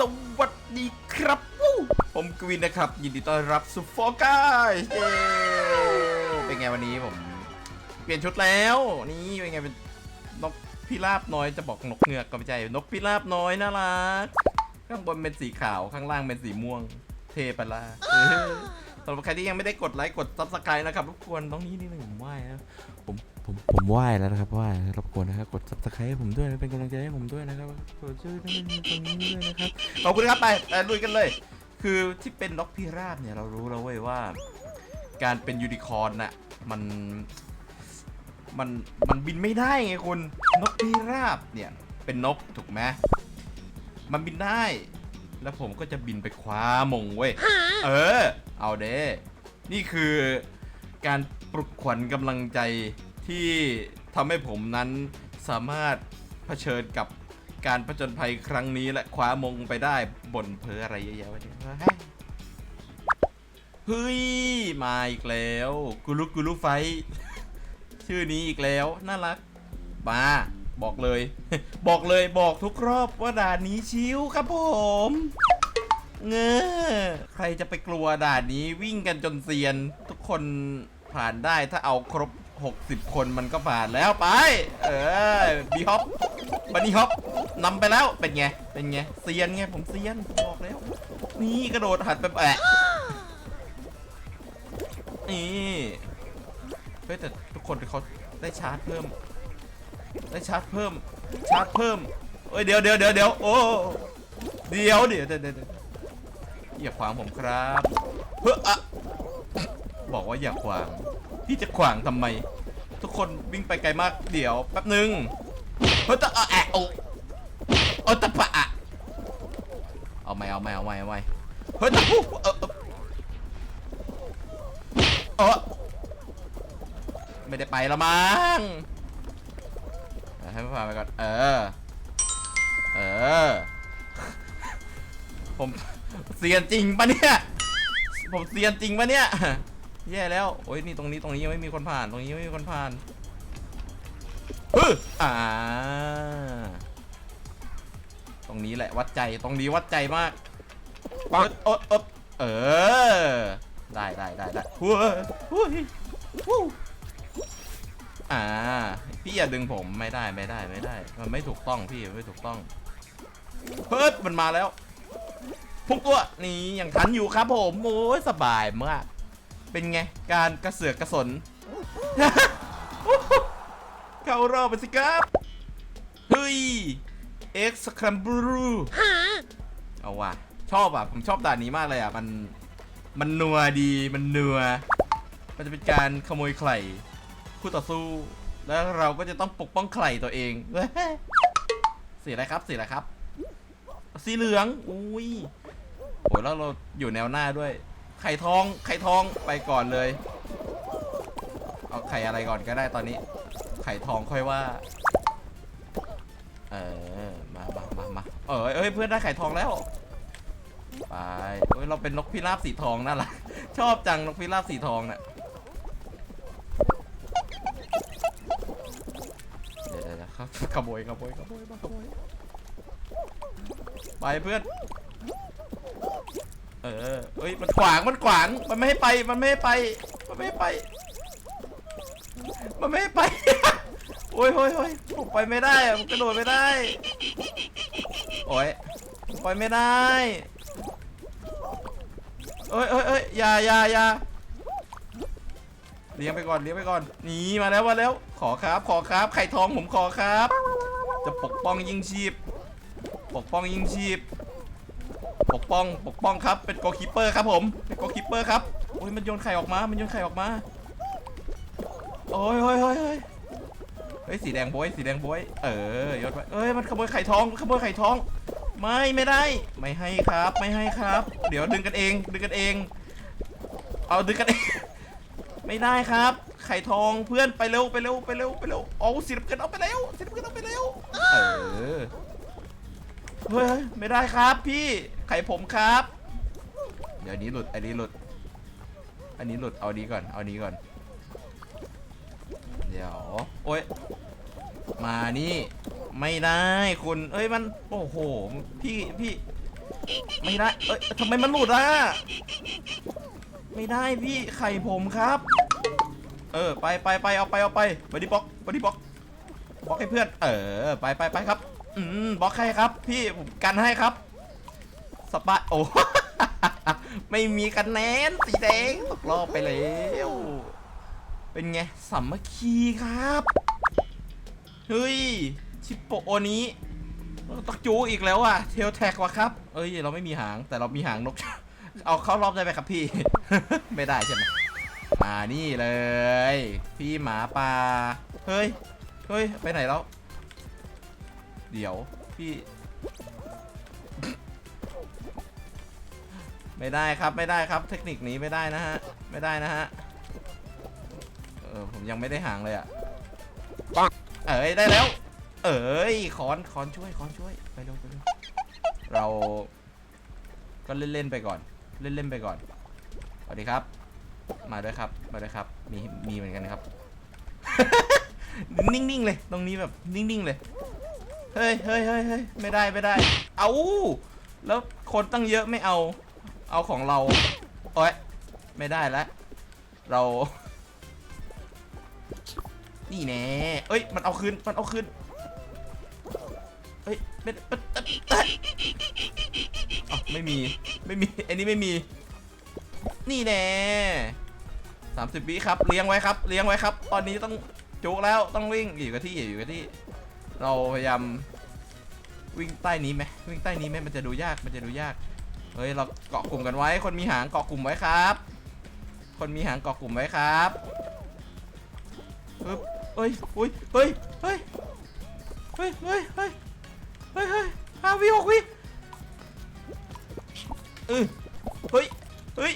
สวัสดีครับ ผมกวินนะครับ ยินดีต้อนรับสู่โฟกัสเย้เป็นไงวันนี้ผม เปลี่ยนชุดแล้ว นี่เป็นไงเป็นนกพิราบน้อยจะบอกนกเงือกก็ไม่ใช่นกพิราบน้อยน่ารักข้างบนเป็นสีขาวข้างล่างเป็นสีม่วง เทปะละสำหรับใครที่ยังไม่ได้กดไลค์กดซับสไครต์นะครับรบกวนตรงนี้นิดนึงผมไหว้นะผม ผมผมไหว้แล้วนะครับไหว้รบกวนนะครับกดซับสไครต์ให้ผมด้วยนะเป็นกำลังใจให้ผมด้วยนะครับกดชื่อนั่นนี่ตรงนี้ด้วยนะครับขอบคุณครับไปไปลุยกันเลย คือที่เป็นนกพิราบเนี่ยเรารู้แล้วเว้ยว่า การเป็นยูนิคอร์นน่ะมันมันมันบินไม่ได้ไงคุณนกพิราบเนี่ยเป็นนกถูกไหมมันบินได้ แล้วผมก็จะบินไปคว้ามงเว้ยเออ เอาเด้นี่คือการปลุกขวัญกำลังใจ ที่ทำให้ผมนั้นสามารถเผชิญกับการผจญภัยครั้งนี้และคว้ามงไปได้บนเพออะไรเยอะแยะวะเนี่ยเฮ้ย มาอีกแล้วกุลุกุลุไฟ ชื่อนี้อีกแล้วน่ารัก มาบอกเลย บอกเลยบอกทุกรอบว่าด่านนี้ชิวครับผมเงอใครจะไปกลัวด่านนี้วิ่งกันจนเซียน ทุกคนผ่านได้ถ้าเอาครบ 60 คนมันก็ผ่านแล้วไป เออบีฮอปบันนี่ฮอปนำไปแล้วเป็นไง เป็นไงเซียนไงผมเซียนบอกแล้ว นี่กระโดดหัดไปแปะนี่เฮ้ยแต่ทุกคนเขาได้ชาร์จเพิ่ม ได้ชาร์จเพิ่ม ชาร์จเพิ่มเอ้ยเดี๋ยวเดี๋ยวเดี๋ยวเดี๋ยวโอ้เดี๋ยวเดี๋ยวเดี๋ยวเดี๋ยวอย่าขวางผมครับเฮ้ออะบอกว่าอย่าขวาง พี่จะขวางทำไม ทุกคนวิ่งไปไกลมากเดี๋ยวแป๊บหนึ่งเฮ้ยตะอะแอะโอ้โอตะปะอะเอาไม่เอาไม่เอาไม่เอาไม่เฮ้ยตะปุ๊เออเออไม่ได้ไปละมั้งให้มันผ่านไปก่อนเออเออผมเซียนจริงปะเนี่ยผมเซียนจริงปะเนี่ย แย่แล้ว โอ้ยนี่ตรงนี้ตรงนี้ยังไม่มีคนผ่าน ตรงนี้ยังไม่มีคนผ่านฮึอ่า ตรงนี้แหละวัดใจ ตรงนี้วัดใจมากเอ๊ะเอ๊ะเอ๊ะเออ ได้ได้ได้ได้เฮ้ยเฮ้ยวู้อ่า พี่อย่าดึงผมไม่ได้ไม่ได้ไม่ได้ มันไม่ถูกต้องพี่ไม่ถูกต้อง เฮ้ยมันมาแล้วพุ่งตัวนี่ยังทันอยู่ครับผม โอ้ยสบายมาก เป็นไง การกระเสือกกระสน เข้ารอบไปสิครับ เฮ้ย เอ็กซ์ครัมบรูเอาว่ะ ชอบอะ ผมชอบด่านนี้มากเลยอะ มัน มันนัวดี มันนัว มันจะเป็นการขโมยไข่คู่ต่อสู้ แล้วเราก็จะต้องปกป้องไข่ตัวเองเว้ยสีอะไรครับสีอะไรครับ สีเหลือง อุ้ยโหแล้วเราอยู่แนวหน้าด้วย ไข่ทอง ไข่ทองไปก่อนเลย เอาไข่อะไรก่อนก็ได้ตอนนี้ ไข่ทองค่อยว่า เออ มามามามาเออเอ้ยเพื่อนได้ไข่ทองแล้ว ไปเอ้ยเราเป็นนกพิราบสีทองน่ารักชอบจังนกพิราบสีทองน่ะเดี๋ยวเดี๋ยวเดี๋ยวครับขโมยขโมยขโมยมาขโมยไปเพื่อน เออเฮ้ย มันขวาง มันขวาง มันไม่ให้ไป มันไม่ให้ไป มันไม่ให้ไป มันไม่ให้ไป โอ้ยโอ้ยโอ้ยผมไปไม่ได้อะผมกระโดดไม่ได้ โอ้ยผมไปไม่ได้เอ้ยเอ้ยเอ้ยอย่าอย่าอย่าเลี้ยงไปก่อน เลี้ยงไปก่อนหนีมาแล้วมาแล้ว ขอครับ ขอครับ ไข่ทองผมขอครับ จะปกป้องยิงชีพ ปกป้องยิงชีพ ปกป้องปกป้องครับเป็นโกคิปเปอร์ครับผมเป็นโกคิปเปอร์ครับโอ้ยมันโยนไข่ออกมา มันโยนไข่ออกมาโอ้ยโอ้ยโอ้ยโอ้ยเฮ้ยสีแดงโบยสีแดงโบยเออโยนไปเอ้ยมันขโมยไข่ทองขโมยไข่ทอง ไม่ไม่ได้ ไม่ให้ครับ ไม่ให้ครับ เดี๋ยวดึงกันเอง ดึงกันเอง เอาดึงกันเอง ไม่ได้ครับ ไข่ทองเพื่อนไปเร็วไปเร็วไปเร็วไปเร็วเอาสีน้ำเงินเอาไปเร็วสีน้ำเงินเอาไปเร็วเออเฮ้ยไม่ได้ครับพี่ ไข่ผมครับ เดี๋ยวนี้หลุด อันนี้หลุด อันนี้หลุด เอานี้ก่อน เอานี้ก่อน เดี๋ยว โอ้ย มานี่ ไม่ได้คุณ เอ้ยมัน โอ้โห พี่ พี่ ไม่ได้ เอ้ยทำไมมันหลุดอะ ไม่ได้พี่ ไข่ผมครับ เออ ไปไปไปเอาไปเอาไปบอดี้บล็อกบอดี้บล็อกบล็อกให้เพื่อน เออ ไปไปไปครับ อืมบล็อกให้ครับ พี่ผมกันให้ครับ สปาโอ้ ไม่มีคะแนนสีแดงตกรอบไปแล้ว เป็นไงสามัคคีครับ เฮ้ย ชิปโปโอนี้ตักจูอีกแล้วอะ เทลแท็กว่ะครับ เอ้ย เราไม่มีหางแต่เรามีหางนก เอาเข้ารอบได้ไหมครับพี่ ไม่ได้ใช่ไหมมานี่เลย พี่หมาป่า เฮ้ย เฮ้ย ไปไหนแล้ว เดี๋ยว พี่ ไม่ได้ครับไม่ได้ครับเทคนิคนี้ไม่ได้นะฮะไม่ได้นะฮะเออผมยังไม่ได้หางเลยอะปังเอ้ยได้แล้ว เอ้ยคอนคอนช่วยคอนช่วยไปเร็วไปเร็วเราก็เล่นๆไปก่อน เล่นๆไปก่อนสวัสดีครับ มาด้วยครับมาด้วยครับมีมีเหมือนกันครับ นิ่งๆเลยตรงนี้แบบนิ่งๆเลยเฮ้ยเฮ้ยเฮ้ยเฮ้ยไม่ได้ไม่ได้ เอาแล้วคนตั้งเยอะไม่เอา เอาของเราโอ๊ยไม่ได้แล้วเรา นี่แน่เอ้ย มันเอาคืน มันเอาคืนเฮ้ยเป็นเป็นเป็นเป็นอ๋อไม่มี ไม่มี อันนี้ไม่มี นี่แน่สามสิบวิครับ เลี้ยงไว้ครับ เลี้ยงไว้ครับ ตอนนี้ต้องจุกแล้ว ต้องวิ่ง อยู่กับที่ อยู่กับที่ เราพยายามวิ่งใต้นี้ไหมวิ่งใต้นี้ไหมมันจะดูยาก มันจะดูยาก เฮ้ยเราเกาะกลุ่มกันไว้ คนมีหางเกาะกลุ่มไว้ครับ คนมีหางเกาะกลุ่มไว้ครับปึ๊บเฮ้ยอุ้ยเฮ้ยเฮ้ยเฮ้ยเฮ้ยเฮ้ยเฮ้ยเฮ้ยห้าวิหกวิเออเฮ้ยเฮ้ย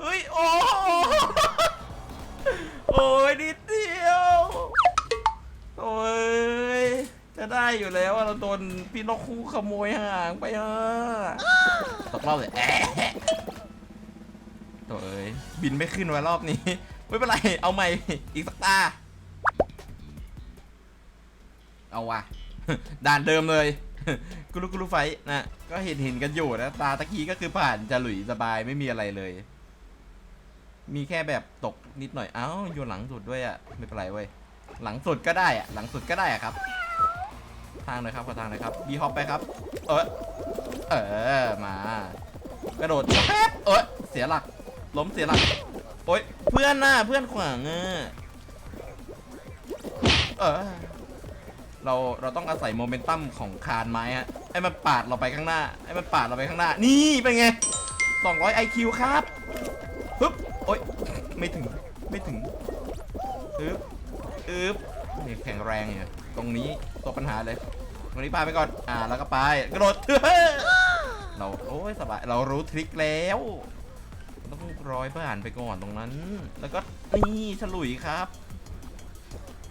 เฮ้ยโอ้โหโอ้ยนิดเดียวโอ้ยจะได้อยู่แล้วอะเราโดนพี่นกคู่ขโมยหางไปอะ อบเลยแอะตัวเอ้ยบินไม่ขึ้นไว้รอบนี้ ไม่เป็นไร เอาใหม่ อีกสักตา เอาว่ะ ด่านเดิมเลยกุลุกุลุไฟนะก็เห็นเห็นกันอยู่นะ ตาตะกี้ก็คือผ่านจะหลุยสบายไม่มีอะไรเลย มีแค่แบบตกนิดหน่อย เอ้าอยู่หลังสุดด้วยอะไม่เป็นไรเว้ย หลังสุดก็ได้อะหลังสุดก็ได้อะครับ ทางเลยครับขอทางเลยครับ บีฮอปไปครับ เออ เออ มา กระโดดแป๊บเอ้ยเสียหลัก ล้มเสียหลัก โอ๊ยเพื่อนน่ะเพื่อนขวางอะเออ เรา เราต้องอาศัยโมเมนตัมของคานไม้ฮะให้มันปาดเราไปข้างหน้าให้มันปาดเราไปข้างหน้า นี่เป็นไง 200 IQ ครับปึ๊บ โอ๊ยไม่ถึง ไม่ถึงอึ๊บอึ๊บนี่แข็งแรงอยู่ตรงนี้ตัวปัญหาเลย ตรงนี้ปาไปก่อน อ่า แล้วก็ไป กระโดด เรา โอ้ย สบาย เรารู้ทริคแล้ว ต้องร้อยผ่านไปก่อนตรงนั้น แล้วก็ นี่ฉลุยครับ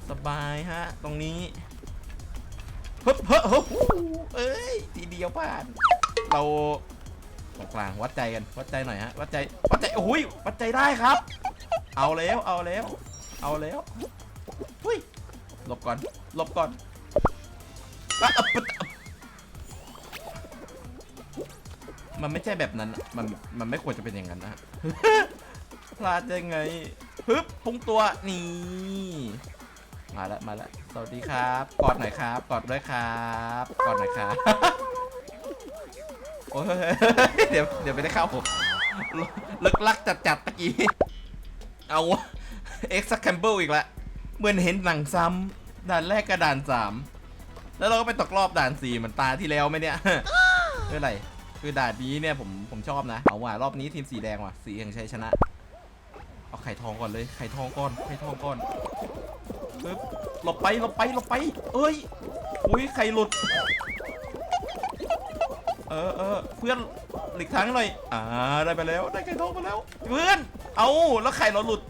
สบายฮะ ตรงนี้ฮ้ยเฮ้ยเฮ้ยเอ้ย ทีเดียวผ่าน เราตรงกลางวัดใจกัน วัดใจหน่อยฮะ วัดใจ วัดใจ โอ้ย วัดใจได้ครับ เอาแล้ว เอาแล้ว เอาแล้วหุ้ยหลบก่อน หลบก่อน มันไม่ใช่แบบนั้น มัน มันไม่ควรจะเป็นอย่างนั้นนะพลาดได้ไงฮึบพุ่งตัวนี่ มาแล้วมาแล้วสวัสดีครับ กอดหน่อยครับ กอดด้วยครับ กอดหน่อยครับ โอ้ยเดี๋ยว เดี๋ยวไม่ได้เข้าผมลึกลักจัดจัดๆตะกี้ เอาเอ็กซ์แคมเบิลอีกแล้วเหมือนเห็นหนังซ้ำด่านแรกกับด่านสาม แล้วเราก็ไปตกรอบด่านสี่เหมือนตาที่แล้วไหมเนี่ยไม่เป็นไรคือด่านนี้เนี่ยผมผมชอบนะเอาว่ะรอบนี้ทีมสีแดงว่ะสีแห่งชัยชนะ เอาไข่ทองก่อนเลยไข่ทองก่อนไข่ทองก่อนปึ๊บหลบไปหลบไปหลบไป เอ้ยอุ้ยไข่หลุด เออเออเพื่อนหลีกทางให้หน่อยอ่าได้ไปแล้วได้ไข่ทองมาแล้ว เพื่อนเอาแล้วไข่เราหลุด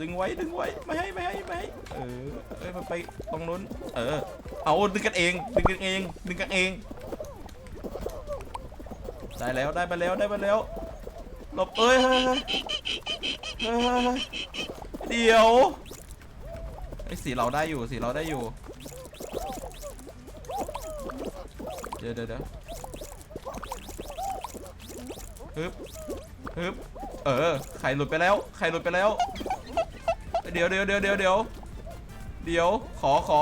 ดึงไว้ดึงไว้ไม่ให้ไม่ให้ไม่ให้เออเอ้ยมันไปตรงนู้นเออเอาดึงกันเองดึงกันเองดึงกันเอง ได้แล้วได้ไปแล้วได้ไปแล้วหลบเอ้ยเดี๋ยวไอ้สีเราได้อยู่สีเราได้อยู่เดี๋ยวเดี๋ยวฮึบฮึบเออไข่หลุดไปแล้วไข่หลุดไปแล้ว เดี๋ยวเดี๋ยวเดี๋ยวเดี๋ยวเดี๋ยวเดี๋ยวขอขอ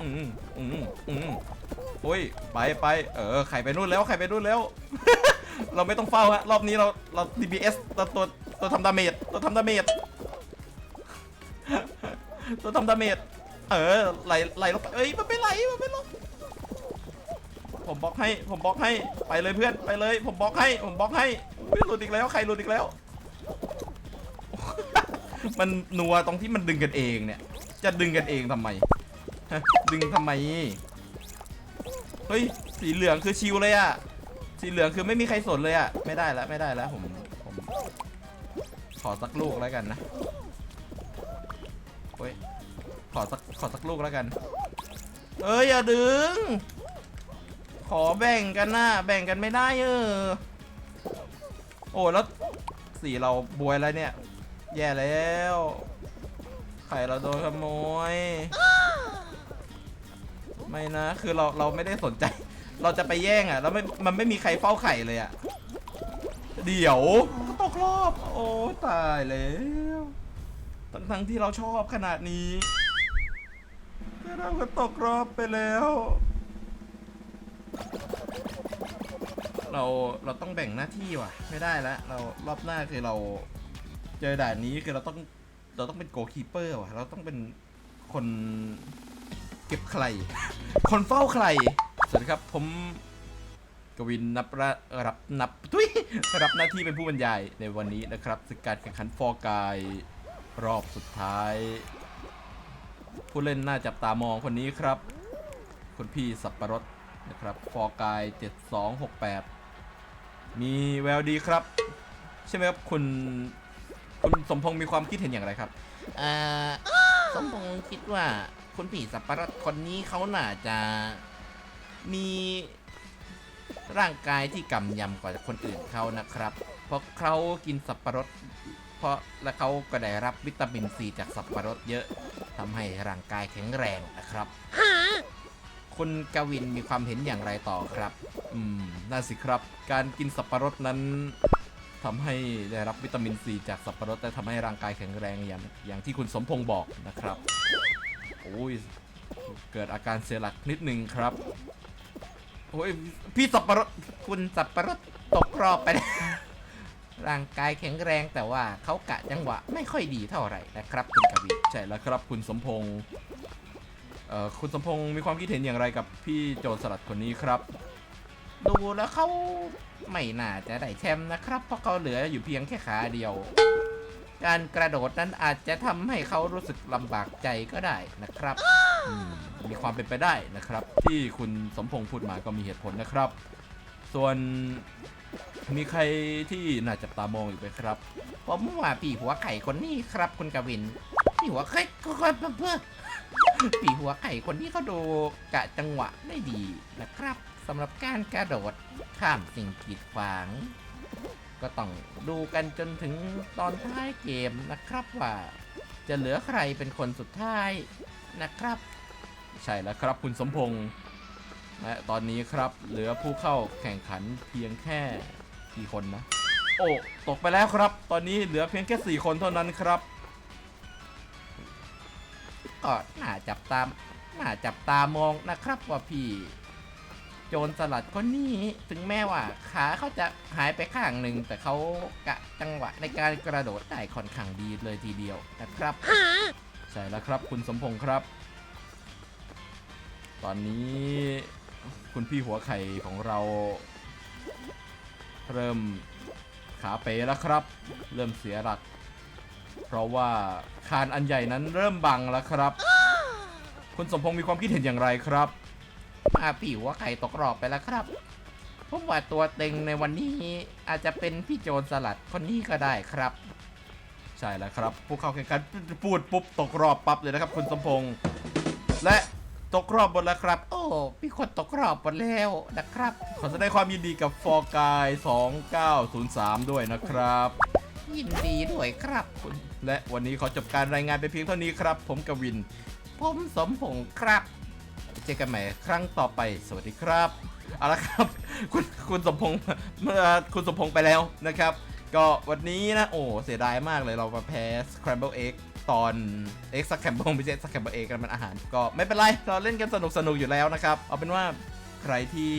อืมอืมอืมโอ้ยไปไปเออไข่ไปนู่นแล้วไข่ไปนู่นแล้ว เราไม่ต้องเฝ้าฮะรอบนี้เราเรา DBS ตัวตัวตัวทำดาเมจตัวทำดาเมจตัวทำดาเมจเออไหลไหลลงไปเอ้ยมันไม่ไหลมันไม่ลงผมบล็อกให้ผมบล็อกให้ไปเลยเพื่อนไปเลย ผมบล็อกให้ผมบล็อกให้อุ้ยหลุดอีกแล้วใครหลุดอีกแล้ว มันนัวตรงที่มันดึงกันเองเนี่ย จะดึงกันเองทำไมดึงทำไม เฮ้ย สีเหลืองคือชิวเลยอะสีเหลืองคือไม่มีใครสนเลยอะไม่ได้แล้วไม่ได้แล้วผมผมขอสักลูกแล้วกันนะเฮ้ยขอสักขอสักลูกแล้วกัน เอ้ยอย่าดึง ขอแบ่งกันนะแบ่งกันไม่ได้เออ โอ้แล้วสีเราบวยแล้วเนี่ย แย่แล้วไข่เราโดนขโมย ไม่นะ คือเราเราไม่ได้สนใจ เราจะไปแย่งอะ แล้วไม่มันไม่มีใครเฝ้าไข่เลยอะ เดี๋ยวตกรอบ โอ้ตายแล้วทั้งทั้งที่เราชอบขนาดนี้แต่เราก็ตกรอบไปแล้ว เราเราต้องแบ่งหน้าที่ว่ะ ไม่ได้แล้วเรารอบหน้าคือเรา เจอด่านนี้คือเราต้องเราต้องเป็นโกคีเปอร์ว่ะเราต้องเป็นคนเก็บไข่คนเฝ้าไข่สวัสดีครับผมกวินนับระรับนับทุยรับหน้าที่เป็นผู้บรรยายในวันนี้นะครับศึกการแข่งขันฟอร์กายรอบสุดท้าย ผู้เล่นน่าจับตามองคนนี้ครับ คุณพี่สับปะรดนะครับฟอร์กาย7268 มีแววดีครับ ใช่ไหมครับ คุณ คุณสมพงษ์มีความคิดเห็นอย่างไรครับ เอ่อสมพงษ์คิดว่าคุณผีสับปะรดคนนี้เขาน่าจะมีร่างกายที่กำยำกว่าคนอื่นเขานะครับ เพราะเขากินสับปะรด เพราะและเขาก็ได้รับวิตามินซีจากสับปะรดเยอะทำให้ร่างกายแข็งแรงนะครับ คุณกวินมีความเห็นอย่างไรต่อครับ อืมน่าสิครับ การกินสับปะรดนั้น ทำให้ได้รับวิตามินซีจากสับปะรดและทำให้ร่างกายแข็งแรงอย่างอย่างที่คุณสมพงษ์บอกนะครับโอ้ยเกิดอาการเสียหลักนิดนึงครับโอ้ยพี่สับปะรดคุณสับปะรดตกรอบไปแล้วร่างกายแข็งแรงแต่ว่าเขากะจังหวะไม่ค่อยดีเท่าไหร่นะครับคุณกวินใช่แล้วครับคุณสมพงษ์เอ่อคุณสมพงษ์มีความคิดเห็นอย่างไรกับพี่โจรสลัดคนนี้ครับ ดูแล้วเขาไม่น่าจะได้แชมป์นะครับ เพราะเขาเหลืออยู่เพียงแค่ขาเดียว การกระโดดนั้นอาจจะทำให้เขารู้สึกลำบากใจก็ได้นะครับมีความเป็นไปได้นะครับ ที่คุณสมพงษ์พูดมาก็มีเหตุผลนะครับ ส่วนมีใครที่น่าจับตามองอยู่ไหมครับผมว่าปีหัวไข่คนนี้ครับ คุณกวินปีหัวไข่ก็ค่เพื่อปีหัวไข่คนนี้เขาดูกะจังหวะได้ดีนะครับ สำหรับการกระโดดข้ามสิ่งกีดขวาง ก็ต้องดูกันจนถึงตอนท้ายเกมนะครับว่า จะเหลือใครเป็นคนสุดท้ายนะครับ ใช่แล้วครับคุณสมพงษ์และตอนนี้ครับเหลือผู้เข้าแข่งขันเพียงแค่กี่คนนะ โอ้ตกไปแล้วครับ ตอนนี้เหลือเพียงแค่ 4 คนเท่านั้นครับก็น่าจับตามน่าจับตามองนะครับว่าพี่ โจรสลัดคนนี้ถึงแม้ว่าขาเขาจะหายไปข้างหนึ่ง แต่เขากะจังหวะในการกระโดดได้ค่อนข้างดีเลยทีเดียวนะครับ ใช่แล้วครับคุณสมพงษ์ครับ ตอนนี้คุณพี่หัวไข่ของเรา เริ่มขาเป๋แล้วครับ เริ่มเสียหลัก เพราะว่าคานอันใหญ่นั้นเริ่มบังแล้วครับ คุณสมพงษ์มีความคิดเห็นอย่างไรครับ มาพี่หัวไข่ตกรอบไปแล้วครับผมว่าตัวเต็งในวันนี้อาจจะเป็นพี่โจรสลัดคนนี้ก็ได้ครับ ใช่แล้วครับ ผู้เข้าแข่งขันพูดปุ๊บตกรอบปั๊บเลยนะครับ คุณสมพงษ์และตกรอบหมดแล้วครับ โอ้พี่คนตกรอบหมดแล้วนะครับ ขอแสดงความยินดีกับฟอร์กาย2903 ด้วยนะครับ ยินดีด้วยครับและวันนี้ขอจบการรายงานไปเพียงเท่านี้ครับ ผมกวิน ผมสมพงษ์ครับ เจอกันใหม่ครั้งต่อไป สวัสดีครับ เอาละครับ คุณคุณสมพงษ์เมื่อคุณสมพงษ์ไปแล้วนะครับ ก็วันนี้นะ โอ้ เสียดายมากเลยเรามาแพ้ Scramble Egg ตอน Egg Scramble ไม่ใช่ Scramble Egg กันมันอาหาร ก็ไม่เป็นไร เราเล่นกันสนุกสนุกอยู่แล้วนะครับ เอาเป็นว่าใครที่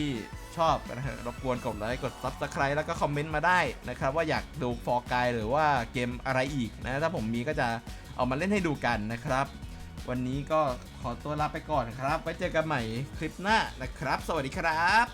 ชอบนะฮะรบกวนกดไลค์กด Subscribe แล้วก็คอมเมนต์มาได้นะครับ ว่าอยากดูฟอร์กายหรือว่าเกมอะไรอีกนะ ถ้าผมมีก็จะเอามาเล่นให้ดูกันนะครับ วันนี้ก็ขอตัวลาไปก่อนครับ ไว้เจอกันใหม่คลิปหน้านะครับ สวัสดีครับ